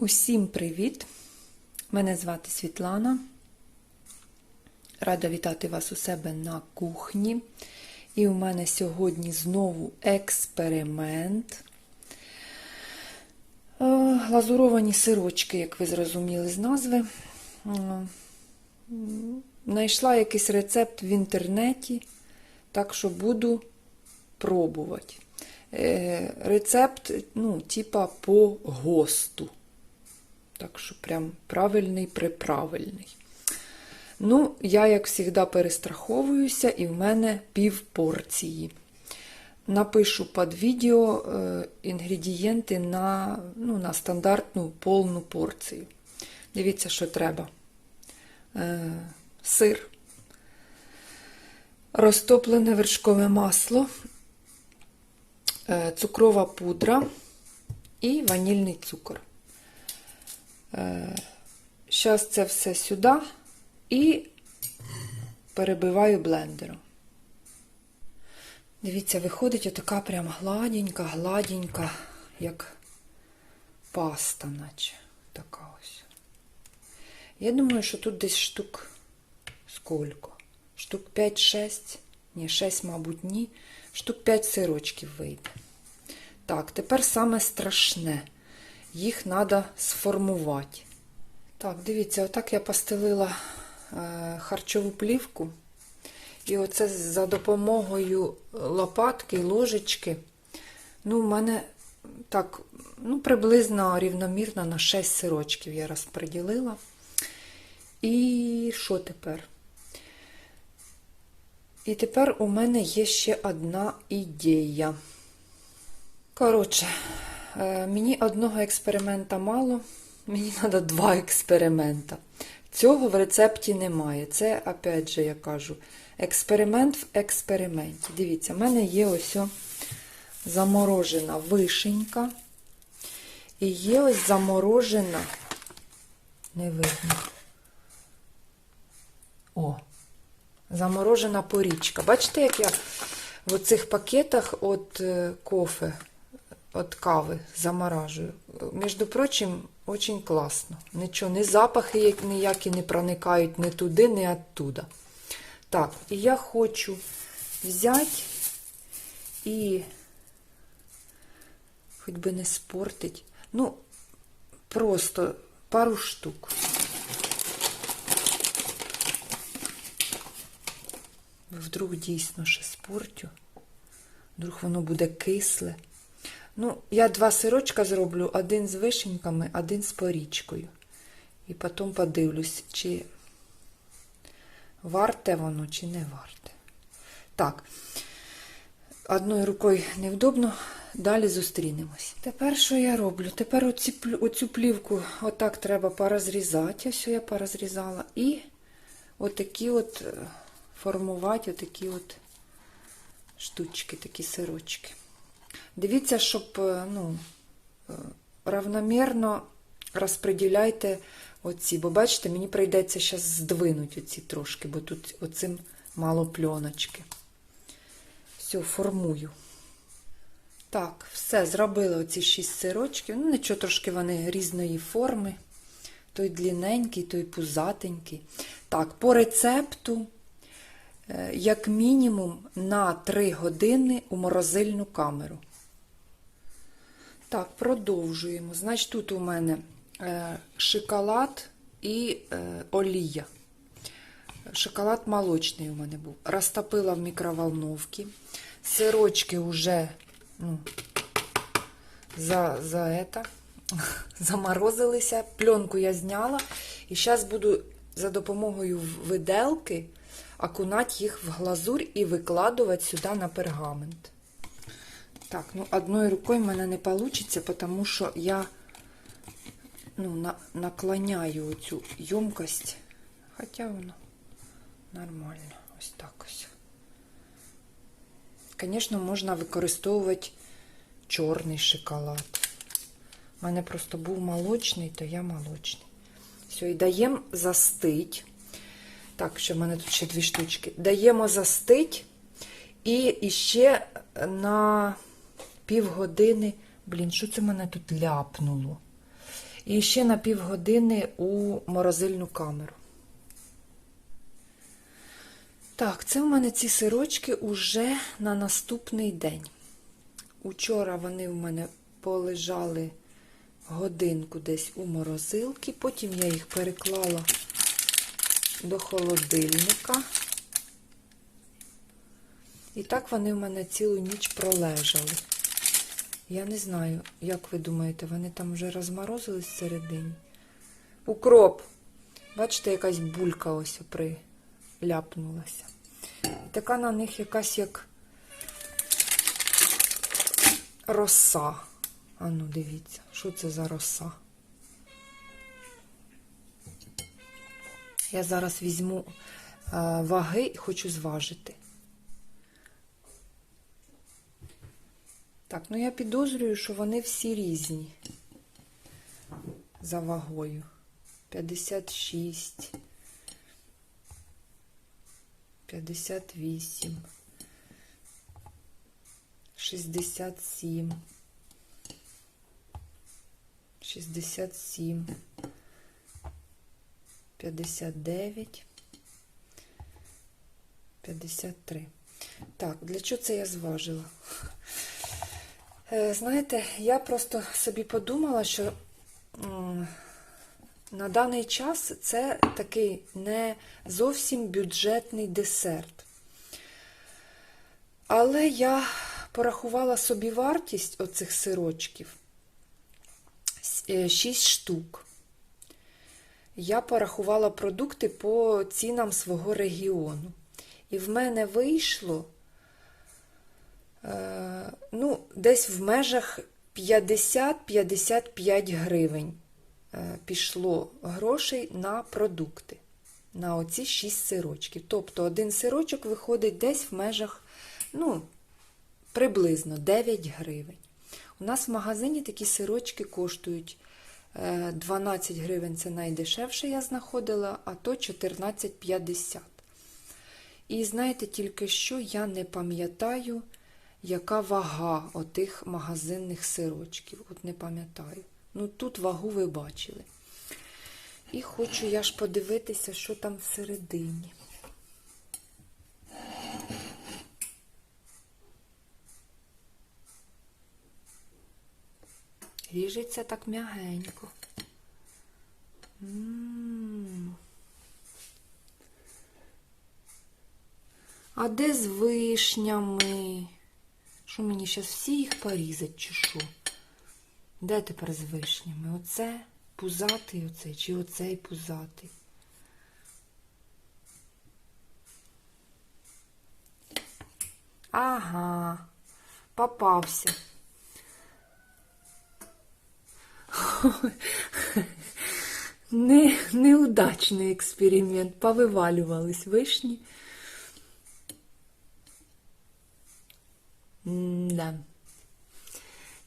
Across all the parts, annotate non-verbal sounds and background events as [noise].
Усім привіт! Мене звати Світлана. Рада вітати вас у себе на кухні. І у мене сьогодні знову експеримент. Е, Глазуровані сирочки, як ви зрозуміли з назви. Е, Знайшла якийсь рецепт в інтернеті, так що буду пробувати. Е, Рецепт, ну, типа по ГОСТу. Так що прям правильний приправильний. Ну, я, як завжди, перестраховуюся, і в мене пів порції. Напишу під відео е, інгредієнти на, ну, на стандартну повну порцію. Дивіться, що треба. Е, сир, розтоплене вершкове масло, е, цукрова пудра і ванільний цукор. Зараз це все сюди і перебиваю блендером. Дивіться, виходить отака прям гладенька, гладенька, як паста, наче така ось. Я думаю, що тут десь штук сколько? Штук 5-6, ні, 6, мабуть, ні. Штук 5 сирочків вийде. Так, тепер саме страшне. Їх треба сформувати. Так, дивіться, отак я постелила е, харчову плівку. І оце за допомогою лопатки, ложечки. Ну, в мене так, ну, приблизно рівномірно на 6 сирочків я розподілила. І що тепер? І тепер у мене є ще одна ідея. Коротше, мені одного експеримента мало, мені треба два експеримента. Цього в рецепті немає. Це, опять же, я кажу, експеримент в експерименті. Дивіться, в мене є ось заморожена вишенька. І є ось заморожена, не видно. О, заморожена порічка. Бачите, як я в оцих пакетах от кофе, от кави заморажую. Між прочим, очень класно. Нічого, ні запахи ніякі не проникають ні туди, ні оттуда. Так, і я хочу взяти і, хоч би не спортить, ну, просто пару штук. Вдруг дійсно ще спортю, вдруг воно буде кисле. Ну, я два сирочка зроблю, один з вишеньками, один з порічкою. І потім подивлюсь, чи варте воно, чи не варте. Так, одною рукою невдобно, далі зустрінемось. Тепер що я роблю? Тепер оці, оцю плівку отак треба порозрізати. Ось я порозрізала. І отакі от формувати отакі от штучки, такі сирочки. Дивіться, щоб ну, равномірно розподіляйте оці, бо бачите, мені прийдеться зараз здвинути оці трошки, бо тут оцим мало пленочки. Все, формую. Так, все, зробила оці шість сирочків. Ну, нічого, трошки вони різної форми. Той длінненький, той пузатенький. Так, по рецепту, як мінімум, на 3 години у морозильну камеру. Так, продовжуємо. Значить, тут у мене е, шоколад і е, олія. Шоколад молочний у мене був. Розтопила в мікроволновці. Сирочки вже ну, за, за это, [laughs] заморозилися. Пленку я зняла. І зараз буду за допомогою виделки окунати їх в глазурь і викладувати сюди на пергамент. Так, ну одною рукою в мене не вийде, тому що я ну, на, наклоняю цю ємкость. Хоча воно нормально. Ось так ось. Звісно, можна використовувати чорний шоколад. У мене просто був молочний, то я молочний. Все, і даємо застить. Так, що в мене тут ще дві штучки. Даємо застить. І ще на півгодини. Блін, що це мене тут ляпнуло? І ще на півгодини у морозильну камеру. Так, це в мене ці сирочки уже на наступний день. Учора вони в мене полежали годинку десь у морозилці, потім я їх переклала до холодильника. І так вони в мене цілу ніч пролежали. Я не знаю, як ви думаєте, вони там вже розморозились всередині? Укроп. Бачите, якась булька ось приляпнулася. Така на них якась як роса. Ану, дивіться, що це за роса. Я зараз візьму ваги і хочу зважити. Так, ну я підозрюю, що вони всі різні за вагою. 56, 58, 67, 67, 59, 53. Так, для чого це я зважила? Е, Знаєте, я просто собі подумала, що на даний час це такий не зовсім бюджетний десерт. Але я порахувала собі вартість оцих сирочків 6 штук. Я порахувала продукти по цінам свого регіону. І в мене вийшло Е, ну, десь в межах 50-55 гривень е, пішло грошей на продукти, на оці 6 сирочків. Тобто один сирочок виходить десь в межах, ну, приблизно 9 гривень. У нас в магазині такі сирочки коштують е, 12 гривень це найдешевше я знаходила, а то 14,50. І знаєте, тільки що я не пам'ятаю, яка вага отих магазинних сирочків. От не пам'ятаю. Ну, тут вагу ви бачили. І хочу я ж подивитися, що там всередині. Ріжеться так м'ягенько. А де з вишнями? Що мені зараз всі їх порізать, чи що? Де тепер з вишнями? Оце пузатий оцей, чи оцей пузатий? Ага, попався. [laughs] Не, неудачний експеримент. Повивалювались вишні. Да.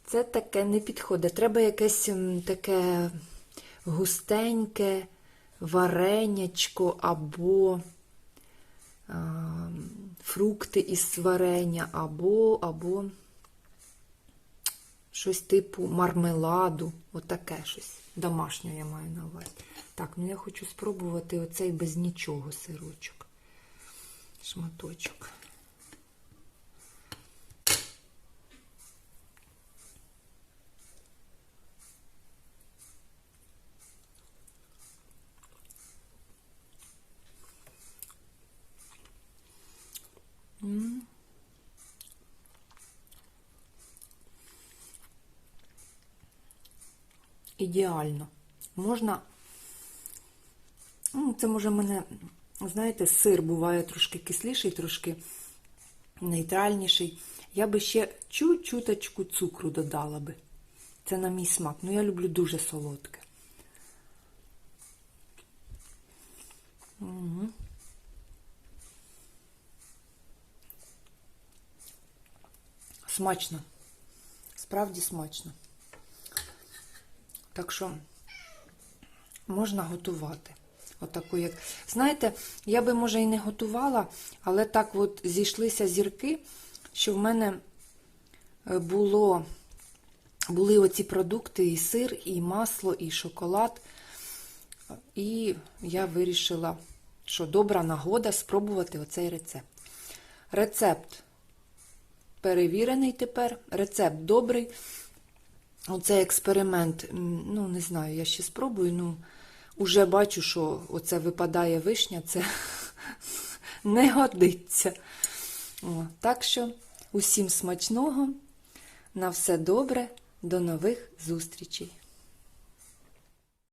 Це таке не підходить. Треба якесь таке густеньке варенячко або а, фрукти із варення, або, або щось типу мармеладу. Отаке щось. Домашнє я маю на увазі. Так, ну я хочу спробувати оцей без нічого сирочок. Шматочок. М. Ідеально. Можна, ну, це може мене, знаєте, сир буває трошки кисліший, трошки нейтральніший. Я би ще чуть-чуточку цукру додала би. Це на мій смак. Ну, я люблю дуже солодке. Угу. Смачно. Справді смачно. Так що можна готувати. Отаку, як. Знаєте, я би, може, і не готувала, але так от зійшлися зірки, що в мене е, було були оці продукти, і сир, і масло, і шоколад. І я вирішила, що добра нагода спробувати оцей рецепт. Рецепт перевірений тепер, рецепт добрий. Оцей експеримент, ну, не знаю, я ще спробую, ну, уже бачу, що оце випадає вишня, це [laughs] не годиться. О, так що усім смачного, на все добре, до нових зустрічей!